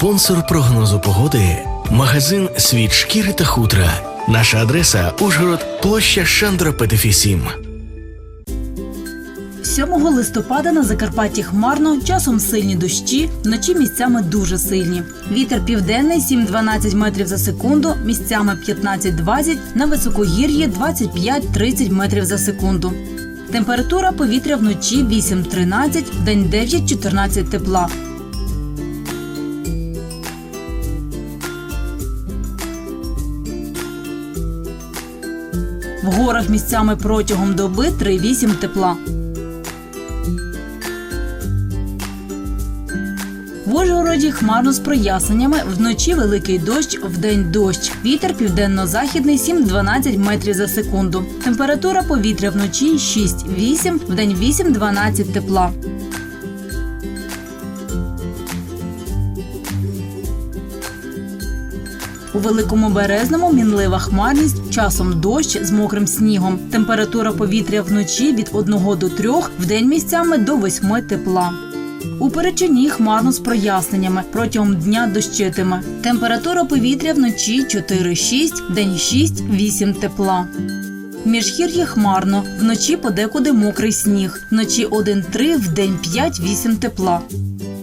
Спонсор прогнозу погоди магазин Світ шкіри та хутра. Наша адреса Ужгород, площа Шандра Петефі 7. 7 листопада на Закарпатті хмарно, часом сильні дощі, вночі місцями дуже сильні. Вітер південний 7-12 метрів за секунду, місцями 15-20, на високогір'ї 25-30 метрів за секунду. Температура повітря вночі 8-13, день 9-14 тепла. В горах місцями протягом доби 3-8 тепла. В Ужгороді хмарно з проясненнями, вночі великий дощ, вдень дощ. Вітер південно-західний 7-12 метрів за секунду. Температура повітря вночі 6-8, вдень 8-12 тепла. У великому березному мінлива хмарність, часом дощ з мокрим снігом. Температура повітря вночі від 1 до 3, вдень місцями до 8 тепла. У Перечині хмарно з проясненнями. Протягом дня дощитиме. Температура повітря вночі 4-6, день 6-8 тепла. Міжгір'ї хмарно, вночі подекуди мокрий сніг, вночі 1-3, вдень 5-8 тепла.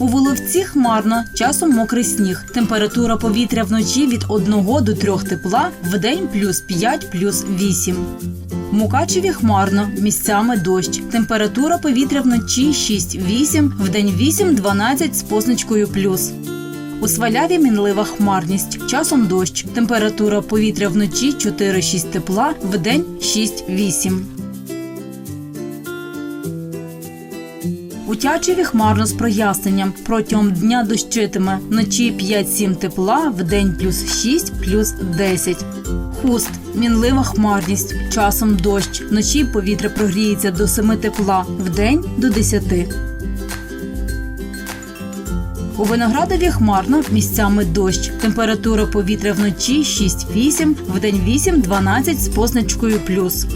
У Воловці хмарно, часом мокрий сніг. Температура повітря вночі від 1 до 3 тепла, вдень плюс 5, плюс 8. В Мукачеві хмарно, місцями дощ. Температура повітря вночі 6-8, вдень 8-12 з позначкою плюс. У Сваляві мінлива хмарність, часом дощ. Температура повітря вночі 4-6 тепла, вдень 6-8. У Тячеві хмарно з проясненням. Протягом дня дощитиме. Вночі 5-7 тепла, вдень плюс 6, плюс 10. Хуст. Мінлива хмарність. Часом дощ. Вночі повітря прогріється до 7 тепла, вдень до 10. У Виноградові хмарно, місцями дощ. Температура повітря вночі 6-8, вдень 8-12 з позначкою плюс.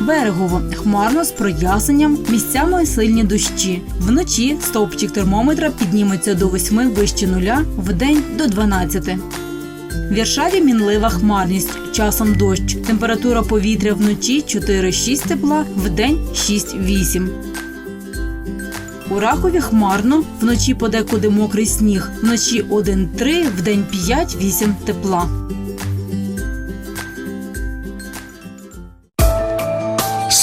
Берегово хмарно з проясненням, місцями сильні дощі. Вночі стовпчик термометра підніметься до 8 вище нуля, вдень до 12. В Віршаві мінлива хмарність, часом дощ. Температура повітря вночі 4-6 тепла, вдень 6-8. У Рахові хмарно, вночі подекуди мокрий сніг, вночі 1-3, вдень 5-8 тепла.